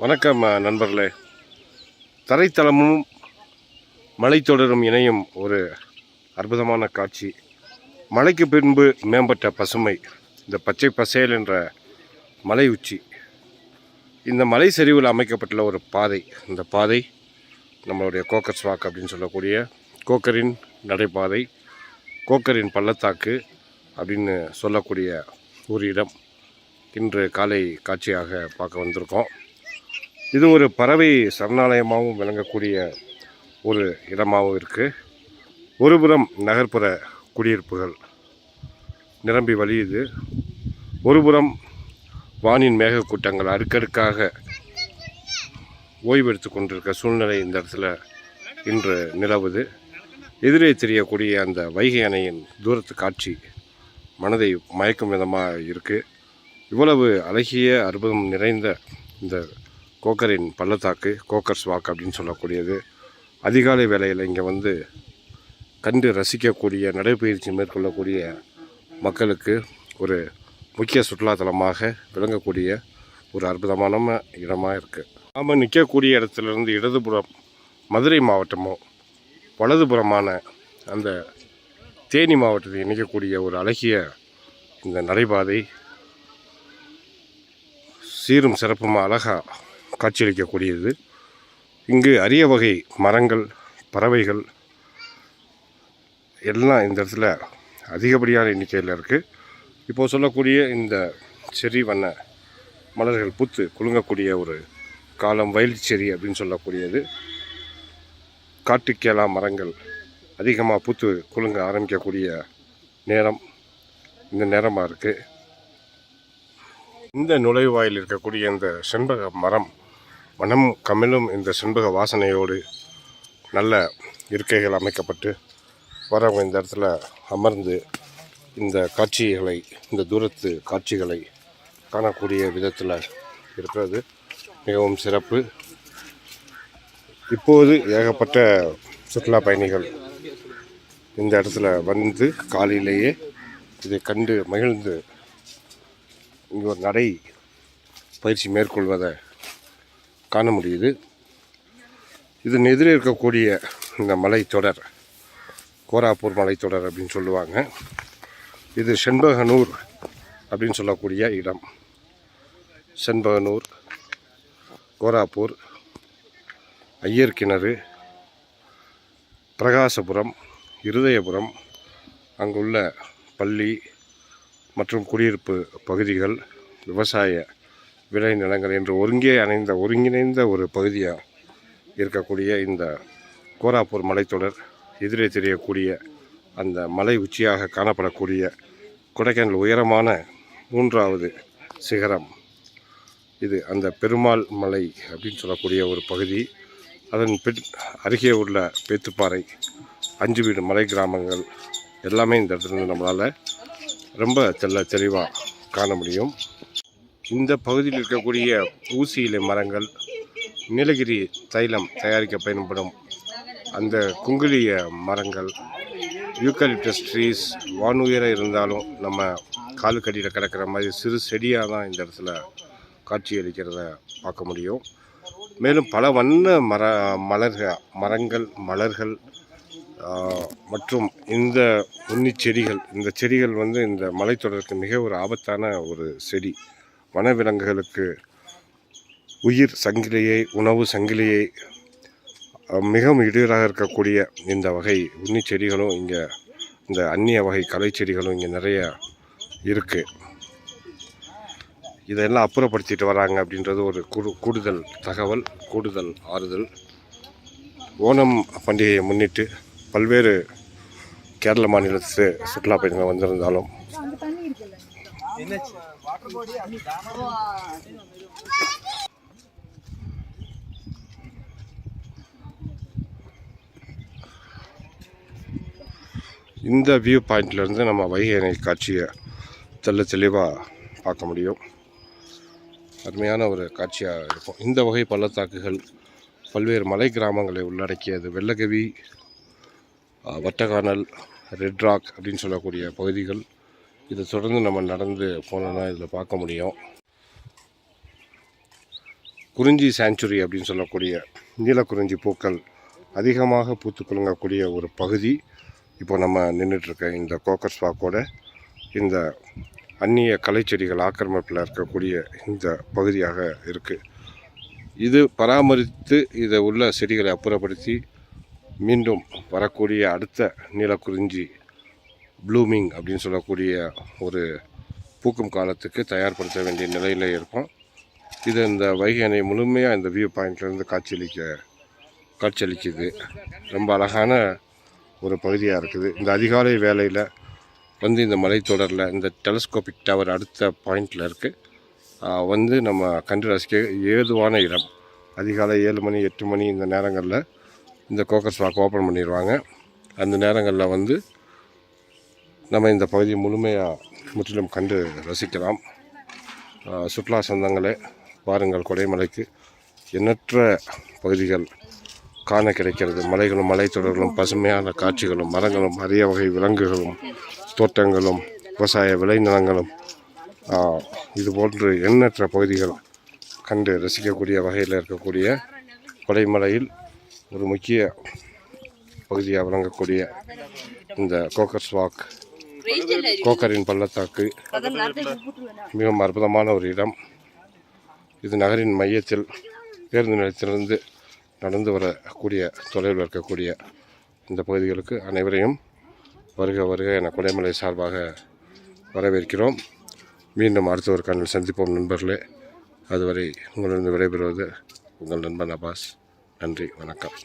வணக்கம் நண்பர்களே. தரைத்தளமும் மலைத்தொடரும் இணையும் ஒரு அற்புதமான காட்சி. மலைக்கு பின்பு மேம்பட்ட பசுமை இந்த பச்சை பசேல் என்ற மலை உச்சி. இந்த மலை சரிவில் அமைக்கப்பட்டுள்ள ஒரு பாதை. இந்த பாதை நம்மளுடைய கோக்கர்ஸ் வாக் அப்படின்னு சொல்லக்கூடிய கோக்கரின் நடைபாதை கோக்கரின் பள்ளத்தாக்கு அப்படின்னு சொல்லக்கூடிய ஒரு இடம். இன்று காலை காட்சியாக பார்க்க வந்திருக்கோம். இது ஒரு பறவை சரணாலயமாகவும் விளங்கக்கூடிய ஒரு இடமாகவும் இருக்குது ஒருபுறம் நகர்ப்புற குடியிருப்புகள் நிரம்பி வழியுது. ஒருபுறம் வானின் மேகக்கூட்டங்கள் அடுக்கடுக்காக ஓய்வெடுத்து கொண்டிருக்க சூழ்நிலை இந்த இடத்துல இன்று நிலவுது. எதிரே தெரியக்கூடிய அந்த வைகை அணையின் தூரத்து காட்சி மனதை மயக்கும் விதமாக இருக்குது இவ்வளவு அழகிய அற்புதம் நிறைந்த இந்த கோக்கரின் பள்ளத்தாக்கு கோக்கர்ஸ் வாக் அப்படின்னு சொல்லக்கூடியது. அதிகாலை வேளையில் இங்கே வந்து கண்டு ரசிக்கக்கூடிய நடைபயிற்சி மேற்கொள்ளக்கூடிய மக்களுக்கு ஒரு முக்கிய சுற்றுலாத்தலமாக விளங்கக்கூடிய ஒரு அற்புதமான இடமாக இருக்குது நாம் நிற்கக்கூடிய இடத்துலேருந்து இடதுபுறம் மதுரை மாவட்டமோ வலதுபுறமான அந்த தேனி மாவட்டத்தை இணைக்கக்கூடிய ஒரு அழகிய இந்த நடைபாதை சீரும் சிறப்புமா அழகாக காட்சியளிக்கக்கூடியது இங்கு அரிய வகை மரங்கள் பறவைகள் எல்லாம் இந்த இடத்துல அதிகப்படியான எண்ணிக்கையில் இருக்குது இப்போது சொல்லக்கூடிய இந்த செரி வண்ண மலர்கள் பூத்து குலுங்கக்கூடிய ஒரு காலம் வயல் செடி அப்படின்னு சொல்லக்கூடியது. காட்டுக்கேலா மரங்கள் அதிகமாக பூத்து குலுங்க ஆரம்பிக்கக்கூடிய நேரம் இந்த நேரமாக இருக்குது இந்த நுழைவாயில் இருக்கக்கூடிய இந்த செண்பக மரம் மனம் கமிழும் இந்த செண்பக வாசனையோடு நல்ல இருக்கைகள் அமைக்கப்பட்டு வரவங்க இந்த இடத்துல அமர்ந்து இந்த காட்சிகளை இந்த தூரத்து காட்சிகளை காணக்கூடிய விதத்தில் இருக்கிறது. மிகவும் சிறப்பு. இப்போது ஏகப்பட்ட சுற்றுலா பயணிகள் இந்த இடத்துல வந்து காலையிலேயே இதை கண்டு மகிழ்ந்து இங்கே ஒரு நடை பயிற்சி மேற்கொள்வதை காண முடியுது. இதன் எதிரே இருக்கக்கூடிய இந்த மலைத்தொடர் கோராப்பூர் மலைத்தொடர் அப்படின்னு சொல்லுவாங்க. இது செண்பகனூர் அப்படின்னு சொல்லக்கூடிய இடம். செண்பகனூர் கோராப்பூர் ஐயர் கிணறு பிரகாசபுரம் இருதயபுரம் அங்குள்ள பள்ளி மற்றும் குடியிருப்பு பகுதிகள் விவசாய விளைநிலங்கள் என்று ஒருங்கே அணைந்த ஒருங்கிணைந்த ஒரு பகுதியாக இருக்கக்கூடிய இந்த கோராப்பூர் மலைத்தொடர் எதிரே தெரியக்கூடிய அந்த மலை உச்சியாக காணப்படக்கூடிய கொடைக்கானல் உயரமான மூன்றாவது சிகரம். இது அந்த பெருமாள் மலை அப்படின்னு சொல்லக்கூடிய ஒரு பகுதி. அதன் பின் அருகே உள்ள பேத்துப்பாறை அஞ்சு வீடு மலை கிராமங்கள் எல்லாமே இந்த இடத்துல இருந்து நம்மளால் ரொம்ப தெல்ல தெளிவாக காண முடியும். இந்த பகுதியில் இருக்கக்கூடிய ஊசி இலை மரங்கள் நீலகிரி தைலம் தயாரிக்க பயன்படும். அந்த குங்குளிய மரங்கள் யூக்கலிப்டஸ் ட்ரீஸ் வானுயர இருந்தாலும் நம்ம காலுக்கடியில் கிடக்கிற மாதிரி சிறு செடியாக தான் இந்த இடத்துல காட்சி அளிக்கிறத பார்க்க முடியும். மேலும் பல வண்ண மர மலர்கள் மரங்கள் மலர்கள் மற்றும் இந்த உன்னி செடிகள் இந்த செடிகள் வந்து இந்த மலைத்தொடருக்கு மிக ஒரு ஆபத்தான ஒரு செடி. வனவிலங்குகளுக்கு உயிர் சங்கிலியை உணவு சங்கிலியை மிகவும் இடையூறாக இருக்கக்கூடிய இந்த வகை உன்னி செடிகளும் இங்கே இந்த அந்நிய வகை கலை செடிகளும் இங்கே நிறைய இருக்குது இதெல்லாம் அப்புறப்படுத்திட்டு வராங்க அப்படின்றது ஒரு கூடு கூடுதல் தகவல் கூடுதல் ஆறுதல். ஓணம் பண்டிகையை முன்னிட்டு பல்வேறு கேரள மாநிலத்து சுற்றுலா பயணிகள் வந்திருந்தாலும் இந்த வியூ பாயிண்ட்லேருந்து நம்ம வைகை அணை காட்சியை தெல்ல தெளிவாக பார்க்க முடியும். அருமையான ஒரு காட்சியாக இருக்கும். இந்த வகை பள்ளத்தாக்குகள் பல்வேறு மலை கிராமங்களை உள்ளடக்கியது. வெள்ளகவி வட்டகானல் வட்டக்கானல் ரெட் ராக் அப்படின்னு சொல்லக்கூடிய பகுதிகள். இதை தொடர்ந்து நம்ம நடந்து போனோம்னா இதில் பார்க்க முடியும். குறிஞ்சி சாஞ்சுரி அப்படின்னு சொல்லக்கூடிய நீலக்குறிஞ்சி பூக்கள் அதிகமாக பூத்து குலுங்கக்கூடிய ஒரு பகுதி இப்போ நம்ம நின்றுட்டுருக்க இந்த கோக்கர்ஸ் வாக்கோட இந்த அந்நிய கலைச்செடிகள் ஆக்கிரமிப்பில் இருக்கக்கூடிய இந்த பகுதியாக இருக்குது இது பராமரித்து இதை உள்ள செடிகளை அப்புறப்படுத்தி மீண்டும் வரக்கூடிய அடுத்த நீலக்குறிஞ்சி ப்ளூமிங் அப்படின்னு சொல்லக்கூடிய ஒரு பூக்கும் காலத்துக்கு தயார்படுத்த வேண்டிய நிலையில் இருக்கும் இது இந்த வைகை அணை முழுமையாக இந்த வியூ பாயிண்ட்லேருந்து காட்சியளிக்க காட்சியளிக்குது. ரொம்ப அழகான ஒரு பகுதியாக இருக்குது. இந்த அதிகாலை வேலையில் வந்து இந்த மலைத்தொடரில் இந்த டெலஸ்கோபிக் டவர் அடுத்த பாயிண்டில் இருக்குது வந்து நம்ம கண்டு ரசிக்க ஏதுவான இடம். அதிகாலை ஏழு மணி எட்டு மணி இந்த நேரங்களில் இந்த கோக்கர்ஸ் வாக் ஓப்பன் பண்ணிடுவாங்க அந்த நேரங்களில் வந்து நம்ம இந்த பகுதியை முழுமையாக முற்றிலும் கண்டு ரசிக்கலாம். சுற்றுலா சொந்தங்களே பாருங்கள் கொடைமலைக்கு. எண்ணற்ற பகுதிகள் காண கிடைக்கிறது. மலைகளும் மலைத்தொடர்களும் பசுமையான காட்சிகளும் மரங்களும் அரிய வகை விலங்குகளும் தோட்டங்களும் விவசாய விளைநிலங்களும். இது போன்று எண்ணற்ற பகுதிகள் கண்டு ரசிக்கக்கூடிய வகையில் இருக்கக்கூடிய கொடைமலையில் ஒரு முக்கிய பகுதியாக விளங்கக்கூடிய இந்த கோக்கர்ஸ் வாக் கோக்கரின் பள்ளத்தாக்கு. மிகவும் அற்புதமான ஒரு இடம். இது நகரின் மையத்தில் பேருந்து நிலையத்திலிருந்து நடந்து வரக்கூடிய தொலைவில் இருக்கக்கூடிய இந்த பகுதிகளுக்கு அனைவரையும் வருக வருக என கொடைமலை சார்பாக வரவேற்கிறோம். மீண்டும் அடுத்த ஒரு கண்ணில் சந்திப்போம் நண்பர்களே. அதுவரை உங்களிடம் விடைபெறுவது உங்கள் நண்பன் அபாஸ் நன்றி வணக்கம்.